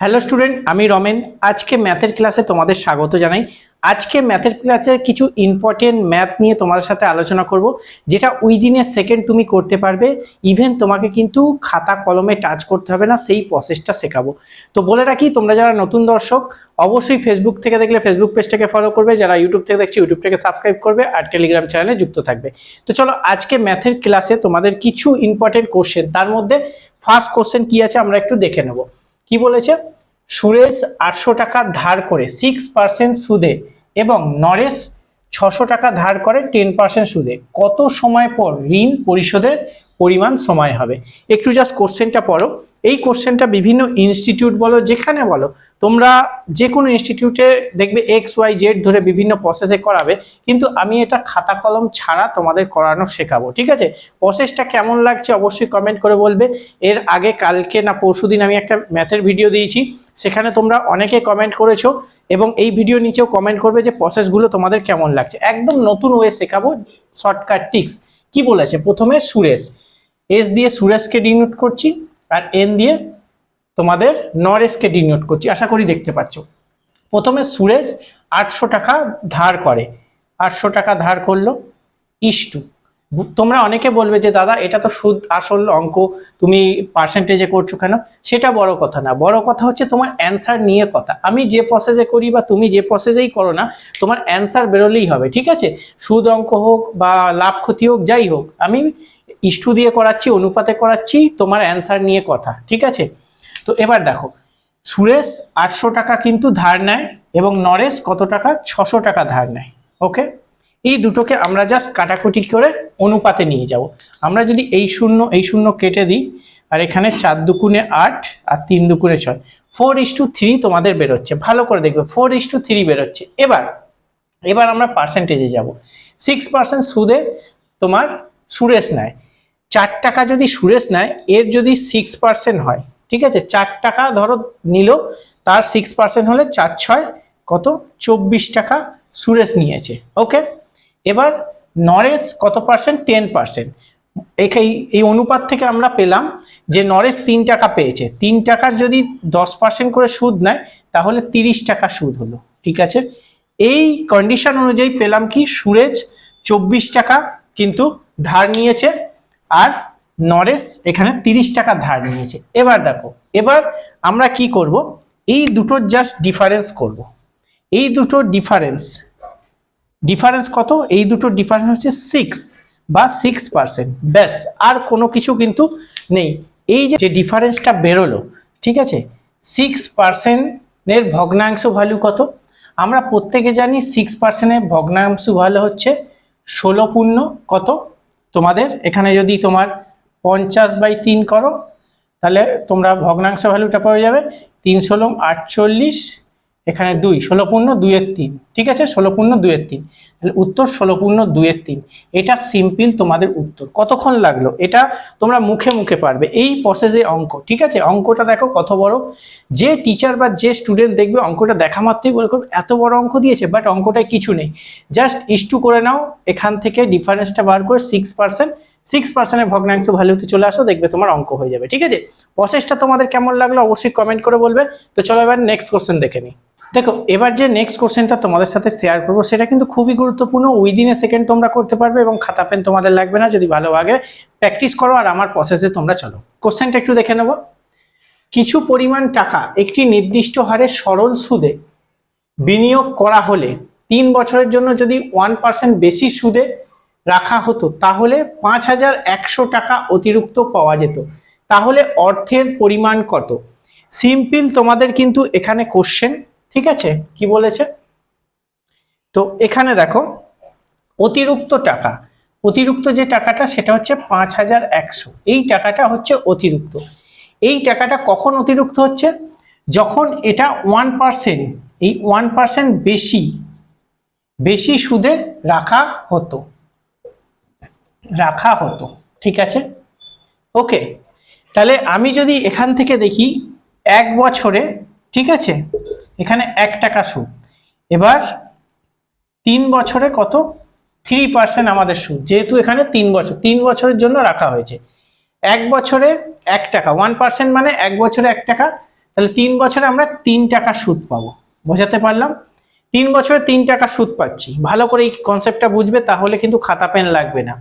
Hello student আমি রমেন। আজকে ম্যাথের ক্লাসে তোমাদের স্বাগত জানাই। আজকে ম্যাথের ক্লাসে কিছু ইম্পর্টেন্ট ম্যাথ নিয়ে তোমাদের সাথে আলোচনা করব, যেটা উইদিনের সেকেন্ড তুমি করতে পারবে। ইভেন তোমাকে কিন্তু খাতা কলমে টাচ করতে হবে না, সেই প্রসেসটা শেখাবো। তো বলে রাখি, তোমরা যারা নতুন দর্শক, অবশ্যই ফেসবুক থেকে দেখলে ফেসবুক পেজটাকে ফলো করবে। যারা ইউটিউব থেকে দেখছে ইউটিউবটাকে সাবস্ক্রাইব করবে আর টেলিগ্রাম চ্যানেলে যুক্ত থাকবে। তো চলো, আজকে ম্যাথের ক্লাসে তোমাদের কিছু ইম্পর্টেন্ট কোশ্চেন তার মধ্যে ফার্স্ট কোশ্চেন কি আছে, আমরা একটু দেখে নেব। কি বলেছে? সুরেশ আটশো টাকা ধার করে সিক্স পার্সেন্ট সুদে এবং নরেশ ছশো টাকা ধার করে টেন পার্সেন্ট সুদে। কত সময় পর ঋণ পরিশোধের পরিমাণ সময় হবে। একটু জাস্ট কোশ্চেনটা পড়ো। এই কোশ্চেনটা বিভিন্ন ইনস্টিটিউট বলো, যেখানে বলো, তোমরা যে কোনো ইনস্টিটিউটে দেখবে এক্স ওয়াই জেড ধরে বিভিন্ন প্রসেসে করাবে, কিন্তু আমি এটা খাতা কলম ছাড়া তোমাদের করানো শেখাবো, ঠিক আছে? প্রসেসটা কেমন লাগছে অবশ্যই কমেন্ট করে বলবে। এর আগে, কালকে না পরশুদিন আমি একটা ম্যাথের ভিডিও দিয়েছি, সেখানে তোমরা অনেকে কমেন্ট করেছ, এবং এই ভিডিও নিচেও কমেন্ট করবে যে প্রসেসগুলো তোমাদের কেমন লাগছে। একদম নতুন ওয়ে শেখাবো শর্টকাট টিক্স কি বলেছে? প্রথমে সুরেশ। এস দিয়ে সুরেশকে ডিনোট করছি আর এন দিয়ে তোমাদের নরেশকে ডিনোট করছি। আশা করি দেখতে পাচ্ছ। প্রথমে সুরেশ আটশো টাকা ধার করে। আটশো টাকা ধার করল ইস্টু তোমরা অনেকে বলবে যে, দাদা, এটা তো সুদ আসল অঙ্ক। তুমি পার্সেন্টেজে করছ কেন? সেটা বড় কথা না। বড় কথা হচ্ছে তোমার অ্যান্সার নিয়ে কথা। আমি যে প্রসেসে করি বা তুমি যে প্রসেসেই করো না, তোমার অ্যান্সার বেরোলেই হবে, ঠিক আছে? সুদ অঙ্ক হোক বা লাভ ক্ষতি হোক, যাই হোক, আমি ইস্টু দিয়ে করাচ্ছি, অনুপাতে করাচ্ছি, তোমার অ্যান্সার নিয়ে কথা, ঠিক আছে? তো এবার দেখো, সুরেশ আটশো টাকা কিন্তু ধার নেয় এবং নরেশ কত টাকা? ছশো টাকা ধার নেয় ওকে এই দুটোকে আমরা জাস্ট কাটাকুটি করে অনুপাতে নিয়ে যাব। আমরা যদি এই শূন্য এই শূন্য কেটে দিই, আর এখানে চার দুকুনে আট আর তিন দুকুনে ছয় ফোর ইস টু থ্রি তোমাদের বেরোচ্ছে, ভালো করে দেখবে ফোর ইস টু থ্রি বেরোচ্ছে। এবার এবার আমরা পার্সেন্টেজে যাব। সিক্স পার্সেন্ট সুদে তোমার সুরেশ নেয়। চার টাকা যদি সুরেশ নেয়, এর যদি সিক্স পার্সেন্ট হয়, ঠিক আছে? চার টাকা ধরো নিল, তার সিক্স পার্সেন্ট হলে চার ছয়, কত? চব্বিশ টাকা সুরেশ নিয়েছে ওকে এবার নরেশ কত পার্সেন্ট টেন পার্সেন্ট এই এই অনুপাত থেকে আমরা পেলাম যে নরেশ তিন টাকা পেয়েছে। তিন টাকার যদি দশ পার্সেন্ট করে সুদ নেয়, তাহলে তিরিশ টাকা সুদ হলো, ঠিক আছে? এই কন্ডিশন অনুযায়ী পেলাম কি? সুরেশ চব্বিশ টাকা কিন্তু ধার নিয়েছে আর নরেশ এখানে তিরিশ টাকা ধার নিয়েছে। এবার দেখো, এবার আমরা কি করব? এই দুটোর জাস্ট ডিফারেন্স করব। এই দুটোর ডিফারেন্স ডিফারেন্স কত? এই দুটোর ডিফারেন্স হচ্ছে সিক্স বা সিক্স পার্সেন্ট ব্যাস, আর কোনো কিছু কিন্তু নেই। এই যে যে ডিফারেন্সটা বেরোলো, ঠিক আছে? সিক্স পার্সেন্টের ভগ্নাংশ ভ্যালু কত? আমরা প্রত্যেকে জানি সিক্স পার্সেন্টের ভগ্নাংশ ভ্যালু হচ্ছে ষোলো পূর্ণ কত? তোমাদের, এখানে যদি তোমার পঞ্চাশ বাই তিন করো, তাহলে তোমরা ভগ্নাংশ ভ্যালুটা পাওয়া যাবে তিনশো লোম আটচল্লিশ এখানে দুই ষোলো পূর্ণ দুইয়ের তিন, ঠিক আছে? ষোলো পূর্ণ দুইয়ের তিন। তাহলে উত্তর ষোলো পূর্ণ দুইয়ের তিন। এটা সিম্পল তোমাদের উত্তর। কতক্ষণ লাগল? এটা তোমরা মুখে মুখে পারবে। এই প্রসেসে অঙ্ক, ঠিক আছে? অঙ্কটা দেখো কত বড়। যে টিচার বা যে স্টুডেন্ট দেখবে অঙ্কটা দেখা মাত্রই বলে করবে। এত বড় অঙ্ক দিয়েছে বাট অঙ্কটায় কিছু নেই। জাস্ট ইস্টু করে নাও, এখান থেকে ডিফারেন্সটা বার করে সিক্স পার্সেন্ট সিক্স পার্সেন্টের ভগ্নাংশ ভ্যালুতে চলে আসো, দেখবে তোমার অঙ্ক হয়ে যাবে, ঠিক আছে? প্রসেসটা তোমাদের কেমন লাগল অবশ্যই কমেন্ট করে বলবে। তো চলো এবার নেক্সট কোশ্চেন দেখে নিই। দেখো, এবার যে নেক্সট কোশ্চেনটা তোমাদের সাথে শেয়ার করব, সেটা কিন্তু খুবই গুরুত্বপূর্ণ। উইদিন এ সেকেন্ড তোমরা করতে পারবে এবং খাতা পেন তোমাদের লাগবে না, যদি ভালোভাবে প্র্যাকটিস করো আর আমার প্রসেসে তোমরা চলো। কোশ্চেনটা একটু দেখে নেব। কিছু পরিমাণ টাকা একটি নির্দিষ্ট হারে সরল সুদে বিনিয়োগ করা হলে তিন বছরের জন্য যদি ওয়ান পার্সেন্ট বেশি সুদে রাখা হতো, তাহলে পাঁচ হাজার একশো টাকা অতিরিক্ত পাওয়া যেত। তাহলে অর্থের পরিমাণ কত? সিম্পল তোমাদের কিন্তু এখানে কোশ্চেন ঠিক আছে? কি বলেছে? তো এখানে দেখো, অতিরিক্ত টাকা। অতিরিক্ত যে টাকাটা, সেটা হচ্ছে পাঁচ হাজার একশো। এই টাকাটা হচ্ছে অতিরিক্ত। এই টাকাটা কখন অতিরিক্ত হচ্ছে? যখন এটা ওয়ান পার্সেন্ট, এই ওয়ান পার্সেন্ট বেশি বেশি সুদে রাখা হতো। রাখা হতো, ঠিক আছে? ওকে, তাহলে আমি যদি এখান থেকে দেখি, এক বছরে ঠিক আছে? এখানে এক টাকা সুদ। এবার তিন বছরে কত? থ্রি পার্সেন্ট আমাদের সুদ। যেহেতু এখানে তিন বছর, তিন বছরের জন্য রাখা হয়েছে। এক বছরে এক টাকা ওয়ান পার্সেন্ট মানে এক বছরে এক টাকা। তাহলে তিন বছরে আমরা তিন টাকা সুদ পাবো। বোঝাতে পারলাম? তিন বছরে তিন টাকা সুদ পাচ্ছি। ভালো করে এই কনসেপ্টটা বুঝবে, তাহলে কিন্তু খাতা পেন লাগবে না।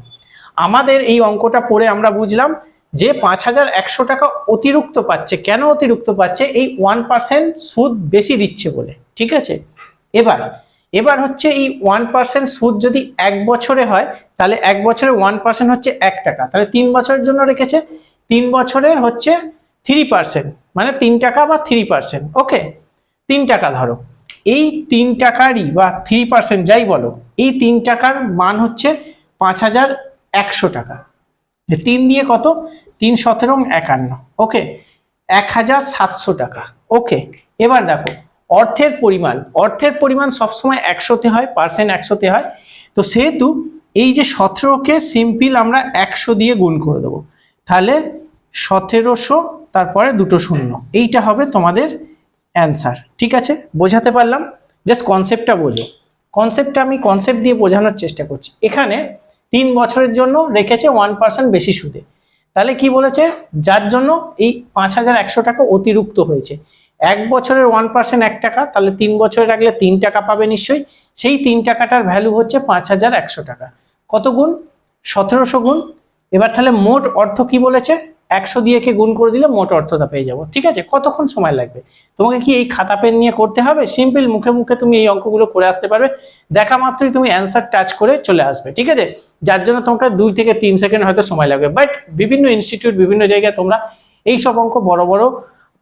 আমাদের এই অঙ্কটা পড়ে আমরা বুঝলাম যে পাঁচ হাজার একশো টাকা অতিরিক্ত পাচ্ছে, কেন অতিরিক্ত পাচ্ছে, এই ওয়ান পার্সেন্ট সুদ বেশি দিচ্ছে বলে, ঠিক আছে? এবার এবার হচ্ছে এই ওয়ান পার্সেন্ট সুদ যদি এক বছরে হয়, তাহলে এক বছরে ওয়ান পার্সেন্ট হচ্ছে এক টাকা, তাহলে তিন বছরের জন্য রেখেছে, তিন বছরের হচ্ছে থ্রি পার্সেন্ট মানে তিন টাকা বা থ্রি পার্সেন্ট ওকে তিন টাকা ধরো, এই তিন টাকারই বা থ্রি পার্সেন্ট যাই বলো, এই তিন টাকার মান হচ্ছে পাঁচ হাজার একশো টাকা যে তিন দিয়ে কত? তিন সতেরো একান্ন। ওকে এক হাজার সাতশো টাকা। ওকে এবার দেখো, অর্থের পরিমাণ। অর্থের পরিমাণ সবসময় একশোতে হয় পার্সেন্ট একশোতে হয়। তো সেহেতু এই যে সতেরোকে সিম্পল আমরা একশো দিয়ে গুণ করে দেবো। তাহলে সতেরোশো, তারপরে দুটো শূন্য। এইটা হবে তোমাদের অ্যান্সার ঠিক আছে? বোঝাতে পারলাম? জাস্ট কনসেপ্টটা বোঝো। কনসেপ্টটা আমি কনসেপ্ট দিয়ে বোঝানোর চেষ্টা করছি। এখানে তিন বছরের জন্য রেখেছে ওয়ান পার্সেন্ট বেশি সুদে। তাহলে কি বলেছে? যার জন্য এই পাঁচ হাজার একশো টাকা অতিরিক্ত হয়েছে। এক বছরের ওয়ান পার্সেন্ট এক টাকা, তাহলে তিন বছরে রাখলে তিন টাকা পাবে নিশ্চয়ই। সেই তিন টাকাটার ভ্যালু হচ্ছে পাঁচ হাজার একশো টাকা। কত গুণ? সতেরোশো গুণ। এবার তাহলে মোট অর্থ কি বলেছে? একশো দিয়ে কে গুণ করে দিলে মোট অর্থটা পেয়ে যাব। ঠিক আছে? কতক্ষণ সময় লাগবে? তোমাকে কি এই খাতা পেন নিয়ে করতে হবে? সিম্পল মুখে মুখে তুমি এই অঙ্কগুলো করে আসতে পারবে। দেখা মাত্রই তুমি অ্যান্সার টাচ করে চলে আসবে। ঠিক আছে? যার জন্য তোমাকে দুই থেকে তিন সেকেন্ড হয়তো সময় লাগবে। বাট বিভিন্ন ইনস্টিটিউট বিভিন্ন জায়গায় তোমরা এই সব অঙ্ক বড় বড়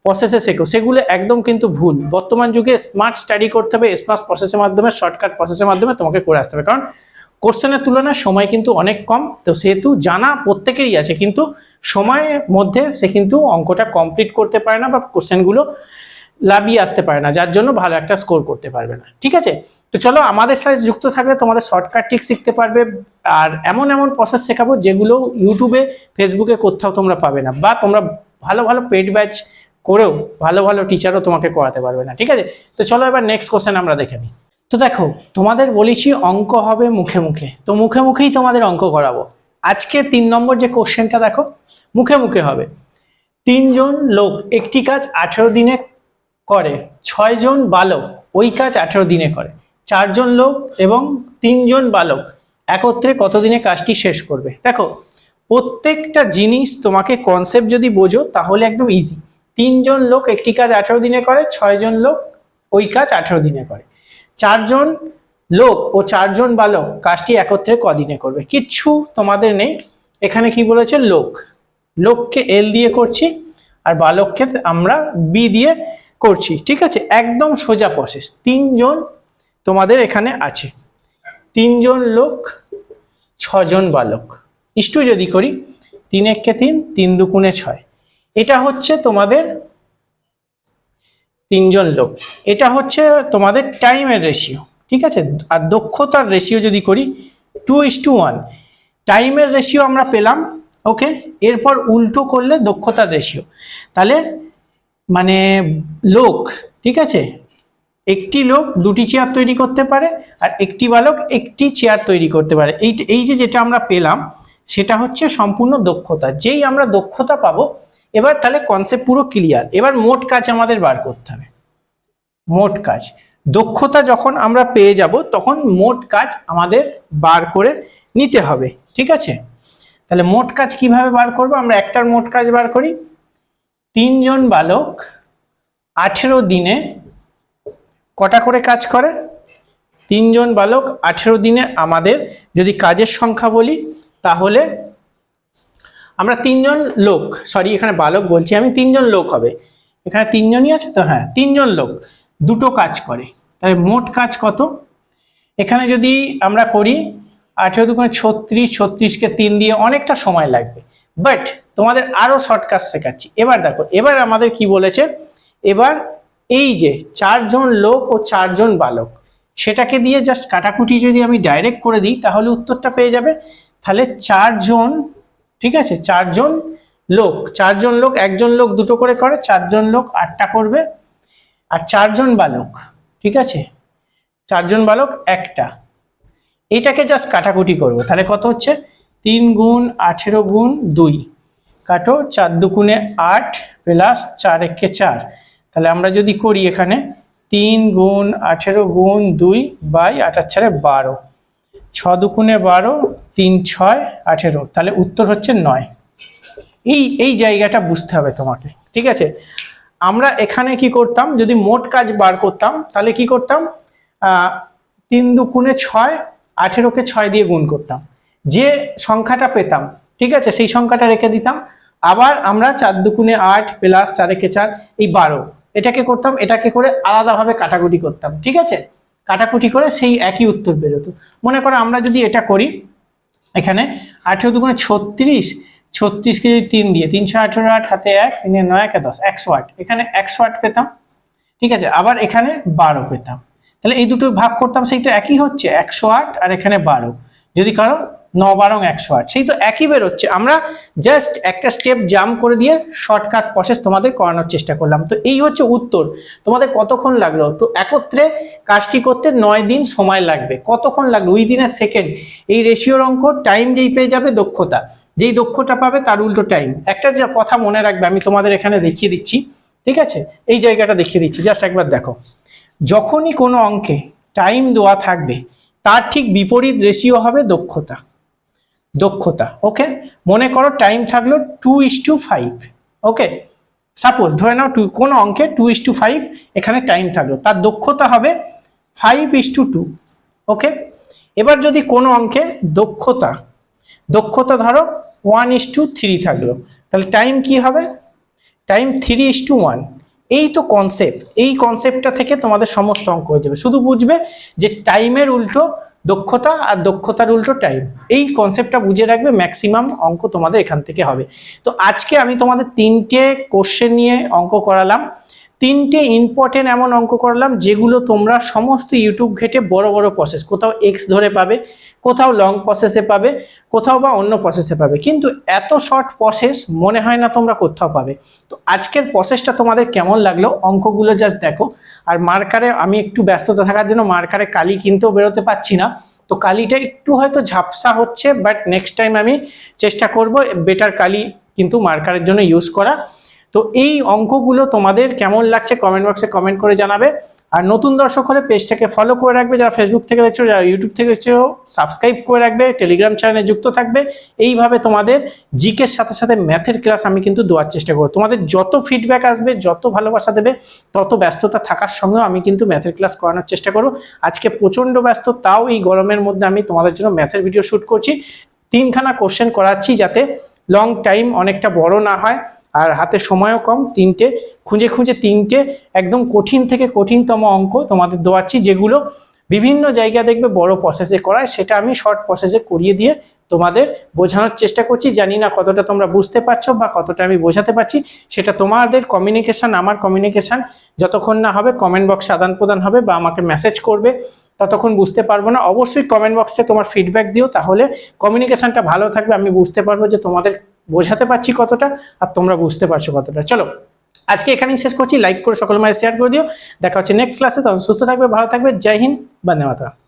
প্রসেসে শেখো। সেগুলো একদম কিন্তু ভুল। বর্তমান যুগে স্মার্ট স্টাডি করতে হবে স্মার্ট প্রসেসের মাধ্যমে শর্টকাট প্রসেসের মাধ্যমে তোমাকে করে আসতে হবে। কারণ কোশ্চেনের তুলনায় সময় কিন্তু অনেক কম। তো সেহেতু জানা প্রত্যেকেরই আছে। কিন্তু সময়ের মধ্যে সে কিন্তু অঙ্কটা কমপ্লিট করতে পারে না বা কোশ্চেনগুলো লাভিয়ে আসতে পারে না, যার জন্য ভালো একটা স্কোর করতে পারবে না। ঠিক আছে? তো চলো, আমাদের সাথে যুক্ত থাকলে তোমাদের শর্টকাট ট্রিক শিখতে পারবে, আর এমন এমন প্রসেস শেখাবো যেগুলো ইউটিউবে ফেসবুকে কোথাও তোমরা পাবে না, বা তোমরা ভালো ভালো পেড ব্যাচ করেও ভালো ভালো টিচারও তোমাকে করাতে পারবে না, ঠিক আছে? তো চলো, এবার নেক্সট কোশ্চেন আমরা দেখে নিই। তো দেখো, তোমাদের বলেছি অঙ্ক হবে মুখে মুখে, তো মুখে মুখেই তোমাদের অঙ্ক করাবো। আজকে তিন নম্বর যে কোশ্চেনটা দেখো, মুখে মুখে হবে। তিনজন লোক, একটি কাজ আঠেরো দিনে করে। ছয়জন বালক ওই কাজ আঠেরো দিনে করে। চারজন লোক এবং তিনজন বালক একত্রে কতদিনে কাজটি শেষ করবে? দেখো, প্রত্যেকটা জিনিস তোমাকে কনসেপ্ট যদি বোঝো তাহলে একদম ইজি তিনজন লোক একটি কাজ আঠেরো দিনে করে ছয়জন লোক ওই কাজ আঠেরো দিনে করে। চারজন লোক ও চারজন বালক কাজটি একত্রে কদিনে করবে? কিচ্ছু তোমাদের নেই। এখানে কি বলেছে? লোক। লোককে এল দিয়ে করছি, আর বালককে আমরা বি দিয়ে করছি, ঠিক আছে? একদম সোজা প্রসেস তিনজন তোমাদের এখানে আছে। তিনজন লোক, ছজন বালক। ইষ্টু যদি করি, তিন এককে তিন তিন দুকুণে ছয়। এটা হচ্ছে তোমাদের তিনজন লোক। এটা হচ্ছে তোমাদের টাইমের রেশিও ঠিক আছে? আর দক্ষতার রেশিও যদি করি টু ইস টু ওয়ান টাইমের রেশিও আমরা পেলাম ওকে এরপর উল্টো করলে দক্ষতার রেশিও তাহলে মানে লোক, ঠিক আছে? একটি লোক দুটি চেয়ার তৈরি করতে পারে আর একটি বালক একটি চেয়ার তৈরি করতে পারে। এই এই যে যেটা আমরা পেলাম, সেটা হচ্ছে সম্পূর্ণ দক্ষতা। যেই আমরা দক্ষতা পাবো, এবার তাহলে কনসেপ্ট পুরো ক্লিয়ার এবার মোট কাজ আমাদের বার করতে হবে। মোট কাজ। দক্ষতা যখন আমরা পেয়ে যাব, তখন মোট কাজ আমাদের বার করে নিতে হবে, ঠিক আছে? তাহলে মোট কাজ কীভাবে বার করব? আমরা একটার মোট কাজ বার করি। তিনজন বালক আঠেরো দিনে কটা করে কাজ করে? তিনজন বালক আঠেরো দিনে আমাদের যদি কাজের সংখ্যা বলি, তাহলে আমরা তিনজন লোক সরি এখানে বালক বলছি, আমি তিনজন লোক হবে। এখানে তিনজনই আছে তো? হ্যাঁ তিনজন লোক, দুটো কাজ করে। তাহলে মোট কাজ কত? এখানে যদি আমরা করি আঠেরো দুগুণে ছত্রিশ, ছত্রিশকে তিন দিয়ে অনেকটা সময় লাগবে। বাট তোমাদের আরও শর্ট কাজ শেখাচ্ছি। এবার দেখো, এবার আমাদের কি বলেছে? এবার এই যে চারজন লোক ও চারজন বালক, সেটাকে দিয়ে জাস্ট কাটাকুটি যদি আমি ডাইরেক্ট করে দিই, তাহলে উত্তরটা পেয়ে যাবে। তাহলে চারজন, ঠিক আছে? চারজন লোক চারজন লোক, একজন লোক দুটো করে করে, চারজন লোক আটটা করবে, আর চারজন বালক, ঠিক আছে? চারজন বালক একটা। এটাকে জাস্ট কাটাকুটি করব। তাহলে কত হচ্ছে? তিন গুণ আঠেরো গুণ দুই। কাটো চার দুগুণে আট প্লাস চার একে চার। তাহলে আমরা যদি করি এখানে, তিন গুণ আঠেরো গুণ দুই বাই আঠার ছাড়ে বারো। ছ দুগুণে বারো, তিন ছয় আঠেরো। তাহলে উত্তর হচ্ছে নয়। এই এই জায়গাটা বুঝতে হবে তোমাকে, ঠিক আছে? আমরা এখানে কি করতাম, যদি মোট কাজ বার করতাম, তাহলে কি করতাম? তিন দুগুণে ছয়, আঠেরোকে ছয় দিয়ে গুণ করতাম। যে সংখ্যাটা পেতাম, ঠিক আছে, সেই সংখ্যাটা রেখে দিতাম। আবার আমরা চার দুগুণে আট প্লাস চারেকে চার, এই বারো, এটাকে করতাম, এটাকে করে আলাদাভাবে কাটাকুটি করতাম, ঠিক আছে? কাটাকুটি করে সেই একই উত্তর বেরোতো। মনে করো আমরা যদি এটা করি, এখানে আঠেরো দুগুণে ছত্রিশ ছত্রিশকে যদি তিন দিয়ে, তিনশো আঠেরো আট হাতে এক, তিনে নয় একে দশ, একশো আট, এখানে একশো আট পেতাম, ঠিক আছে? আবার এখানে বারো পেতাম। তাহলে এই দুটো ভাগ করতাম, সেই তো একই হচ্ছে, একশো আট আর এখানে বারো। যদি কারও ন বারং একশো আট। সেই তো একই বেরোচ্ছে। আমরা জাস্ট একটা স্টেপ জাম্প করে দিয়ে শর্টকাট প্রসেস তোমাদের করানোর চেষ্টা করলাম। তো এই হচ্ছে উত্তর। তোমাদের কতক্ষণ লাগল? তো একত্রে কাজটি করতে নয় দিন সময় লাগবে। কতক্ষণ লাগল? ওই দিনের সেকেন্ড এই রেশিওর অঙ্ক টাইম যেই পেয়ে যাবে দক্ষতা। যেই দক্ষতা পাবে তার উল্টো টাইম একটা যে কথা মনে রাখবে, আমি তোমাদের এখানে দেখিয়ে দিচ্ছি। ঠিক আছে? এই জায়গাটা দেখিয়ে দিচ্ছি। জাস্ট একবার দেখো। যখনই কোনো অঙ্কে টাইম দেওয়া থাকবে, তার ঠিক বিপরীত রেশিও হবে দক্ষতা। দক্ষতা ওকে মনে করো টাইম থাকল two is to five okay suppose ধরে নাও টু কোনো অঙ্কে টু ইস টু ফাইভ এখানে টাইম থাকল, তার দক্ষতা হবে five is to two okay এবার যদি কোনো অঙ্কে দক্ষতা দক্ষতা ধরো ওয়ান ইস টু থ্রি থাকল, তাহলে টাইম কি হবে? Time three is to one এই তো কনসেপ্ট এই কনসেপ্টটা থেকে তোমাদের সমস্ত অঙ্ক হয়ে যাবে। শুধু বুঝবে যে টাইমের উল্টো দক্ষতা আর দক্ষতার উল্টো টাইম এই কনসেপ্টটা বুঝে রাখবে ম্যাক্সিমাম অঙ্ক তোমাদের এখান থেকে হবে। তো আজকে আমি তোমাদের তিনটে কোশ্চেন নিয়ে অঙ্ক করালাম। তিনটে ইম্পর্টেন্ট এমন অঙ্ক করালাম যেগুলো তোমরা সমস্ত ইউটিউব ঘেটে বড় বড় প্রসেস কোথাও এক্স ধরে পাবে। কোথাও লং প্রসেসে পাবে, কোথাও বা অন্য প্রসেসে পাবে। কিন্তু এত শর্ট প্রসেস মনে হয় না তোমরা কোথাও পাবে। তো আজকের প্রসেসটা তোমাদের কেমন লাগল? অঙ্কগুলো জাস্ট দেখো। আর মার্কারে আমি একটু ব্যস্ততা থাকার জন্য মার্কারে কালি কিনতেও বেরোতে পারছি না। তো কালিটা একটু হয়তো ঝাপসা হচ্ছে বাট নেক্সট টাইম আমি চেষ্টা করব বেটার কালি কিন্তু মার্কারের জন্য ইউজ করা। তো এই অঙ্কগুলো তোমাদের কেমন লাগছে কমেন্ট বক্সে কমেন্ট করে জানাবে। আর নতুন দর্শক হলে পেজটাকে ফলো করে রাখবে, যারা ফেসবুক থেকে দেখছ, যারা ইউটিউব থেকে দেখছ সাবস্ক্রাইব করে রাখবে টেলিগ্রাম চ্যানেলে যুক্ত থাকবে। এইভাবে তোমাদের জিকের সাথে সাথে ম্যাথের ক্লাস আমি কিন্তু দেওয়ার চেষ্টা করব। তোমাদের যত ফিডব্যাক আসবে, যত ভালোবাসা দেবে, তত ব্যস্ততা থাকার সঙ্গেও আমি কিন্তু ম্যাথের ক্লাস করানোর চেষ্টা করব। আজকে প্রচণ্ড ব্যস্ত, তাও এই গরমের মধ্যে আমি তোমাদের জন্য ম্যাথের ভিডিও শ্যুট করছি। তিনখানা কোশ্চেন করাচ্ছি যাতে লং টাইম অনেকটা বড় না হয় আর হাতে সময়ও কম, তিনটে, খুঁজে খুঁজে তিনটে, একদম কঠিন থেকে কঠিনতম অঙ্ক তোমাদের দেওয়াচ্ছি যেগুলো বিভিন্ন জায়গা দেখবে বড় প্রসেসে করায়, সেটা আমি শর্ট প্রসেসে করিয়ে দিয়ে তোমাদের বোঝানোর চেষ্টা করছি। জানি না কতটা তোমরা বুঝতে পারছ বা কতটা আমি বোঝাতে পারছি, সেটা তোমাদের কমিউনিকেশন আমার কমিউনিকেশান যতক্ষণ না হবে কমেন্ট বক্সে আদান প্রদান হবে বা আমাকে মেসেজ করবে। ততক্ষণ বুঝতে পারব না। অবশ্যই কমেন্ট বক্সে তোমার ফিডব্যাক দিও, তাহলে কমিউনিকেশনটা ভালো থাকবে, আমি বুঝতে পারব যে তোমাদের বোঝাতে পারছি কতটা আর তোমরা বুঝতে পারছ কতটা। চলো, আজকে এখানেই শেষ করছি। লাইক করে সকল মাঝে শেয়ার করে দিও। দেখা হচ্ছে নেক্সট ক্লাসে তখন সুস্থ থাকবে, ভালো থাকবে। জয় হিন্দ, বন্দে মাতরম।